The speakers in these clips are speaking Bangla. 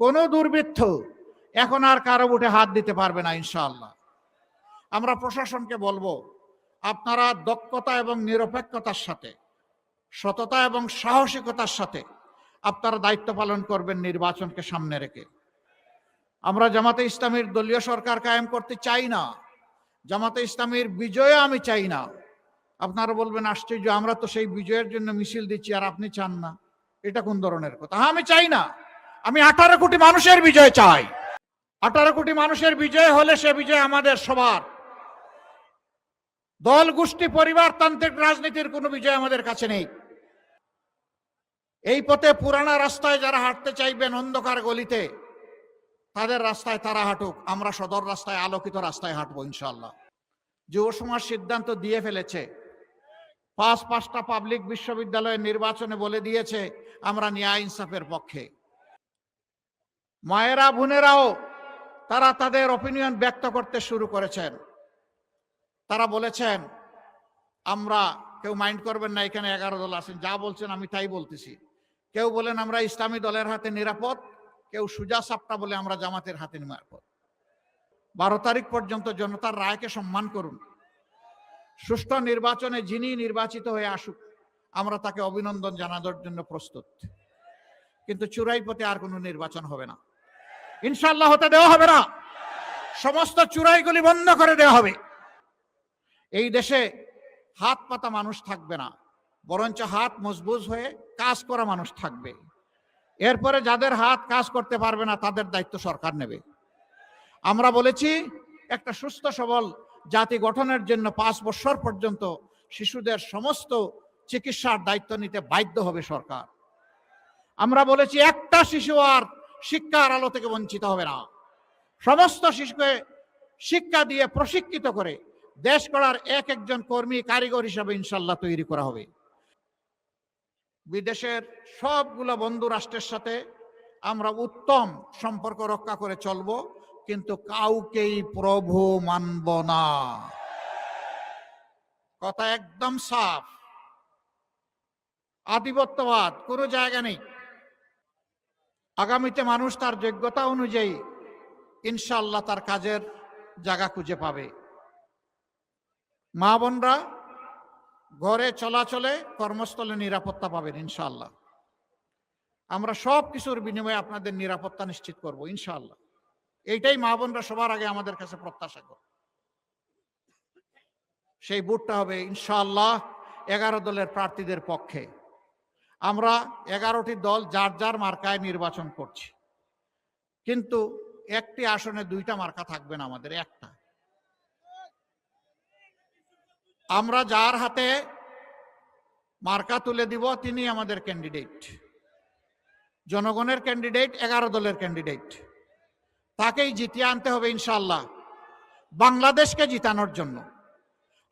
কোনো দুর্বৃত্ত এখন আর কারও বুটে হাত দিতে পারবে না, ইনশাআল্লাহ। আমরা প্রশাসনকে বলব, আপনারা দক্ষতা এবং নিরপেক্ষতার সাথে, সততা এবং সাহসিকতার সাথে আপনারা দায়িত্ব পালন করবেন নির্বাচনকে সামনে রেখে। আমরা জামাতে ইসলামীর দলীয় সরকার কায়েম করতে চাই না। জামাতে ইসলামীর বিজয় আমি চাই না। আপনারা বলবেন, আশ্চর্য, আমরা তো সেই বিজয়ের জন্য মিছিল দিচ্ছি, আর আপনি চান না। এটা কোন ধরনের কথা? হ্যাঁ আমি চাই না। আমি আঠারো কোটি মানুষের বিজয় চাই। আঠারো কোটি মানুষের বিজয় হলে সে বিজয় আমাদের সবার। দল, গোষ্ঠী পরিবারতান্ত্রিক রাজনীতির কোনো বিজয় আমাদের কাছে নেই। এই পথে পুরানা রাস্তায় যারা হাঁটতে চাইবেন অন্ধকার গলিতে, তাদের রাস্তায় তারা হাঁটুক। আমরা সদর রাস্তায়, আলোকিত রাস্তায় হাঁটবো ইনশাল্লাহ যুব সমাজ সিদ্ধান্ত দিয়ে ফেলেছে। পাঁচ পাঁচটা পাবলিক বিশ্ববিদ্যালয়ের নির্বাচনে বলে দিয়েছে, আমরা ন্যায় ইনসাফের পক্ষে। মায়েরা, বোনেরাও তারা তাদের অপিনিয়ন ব্যক্ত করতে শুরু করেছেন। তারা বলেছেন, আমরা কেউ মাইন্ড করবেন না, এখানে এগারো দল আছেন, যা বলছেন আমি তাই বলতেছি। কেউ বলেন, আমরা ইসলামী দলের হাতে নিরাপদ, কেউ সুজা সাপটা বলে আমরা জামাতের হাতে নিরাপদ। বারো তারিখ পর্যন্ত জনতার রায়কে সম্মান করুন। সুষ্ঠু নির্বাচনে যিনি নির্বাচিত হয়ে আসুক, আমরা তাকে অভিনন্দন জানানোর জন্য প্রস্তুত। কিন্তু চূড়াই পথে আর কোনো নির্বাচন হবে না। ইনশাল্লাহ হতে দেওয়া হবে না। সমস্ত চূড়াইগুলি বন্ধ করে দেওয়া হবে। এই দেশে হাত পাতা মানুষ থাকবে না, বরঞ্চ হাত মজবুত হয়ে কাজ করা মানুষ থাকবে। এরপরে যাদের হাত কাজ করতে পারবে না, তাদের দায়িত্ব সরকার নেবে। আমরা বলেছি, একটা সুস্থ সবল জাতি গঠনের জন্য পাঁচ বছর পর্যন্ত শিশুদের সমস্ত চিকিৎসার দায়িত্ব নিতে বাধ্য হবে সরকার। আমরা বলেছি, একটা শিশু আর শিক্ষার আলো থেকে বঞ্চিত হবে না। সমস্ত শিশুকে শিক্ষা দিয়ে প্রশিক্ষিত করে দেশ গড়ার এক একজন কর্মী কারিগর হিসাবে ইনশাল্লাহ তৈরি করা হবে। বিদেশের সবগুলো বন্ধু রাষ্ট্রের সাথে আমরা উত্তম সম্পর্ক রক্ষা করে চলব, কিন্তু কাউকেই প্রভু মানব না। কথা একদম সাফ। আধিপত্যবাদ কোনো জায়গা নেই। আগামীতে মানুষ তার যোগ্যতা অনুযায়ী ইনশাল্লাহ তার কাজের জায়গা খুঁজে পাবে। মা বোনরা, ঘরে চলাচলে কর্মস্থলে নিরাপত্তা পাবেন ইনশাল্লাহ আমরা সব কিছুর বিনিময়ে আপনাদের নিরাপত্তা নিশ্চিত করব ইনশাল্লাহ এইটাই মা বোনরা সবার আগে আমাদের কাছে প্রত্যাশা করে। সেই বুটটা হবে ইনশাল্লাহ এগারো দলের প্রার্থীদের পক্ষে। আমরা এগারোটি দল যার যার মার্কায় নির্বাচন করছি। কিন্তু একটি আসনে দুইটা মার্কা থাকবে না আমাদের, একটা। আমরা যার হাতে মার্কা তুলে দিব, তিনি আমাদের ক্যান্ডিডেট জনগণের ক্যান্ডিডেট এগারো দলের ক্যান্ডিডেট তাকেই জিতিয়ে আনতে হবে ইনশাল্লাহ বাংলাদেশকে জিতানোর জন্য।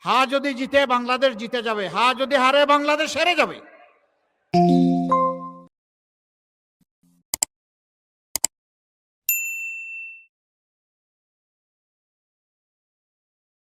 হা যদি জিতে, বাংলাদেশ জিতে যাবে। হা যদি হারে, বাংলাদেশ হেরে যাবে।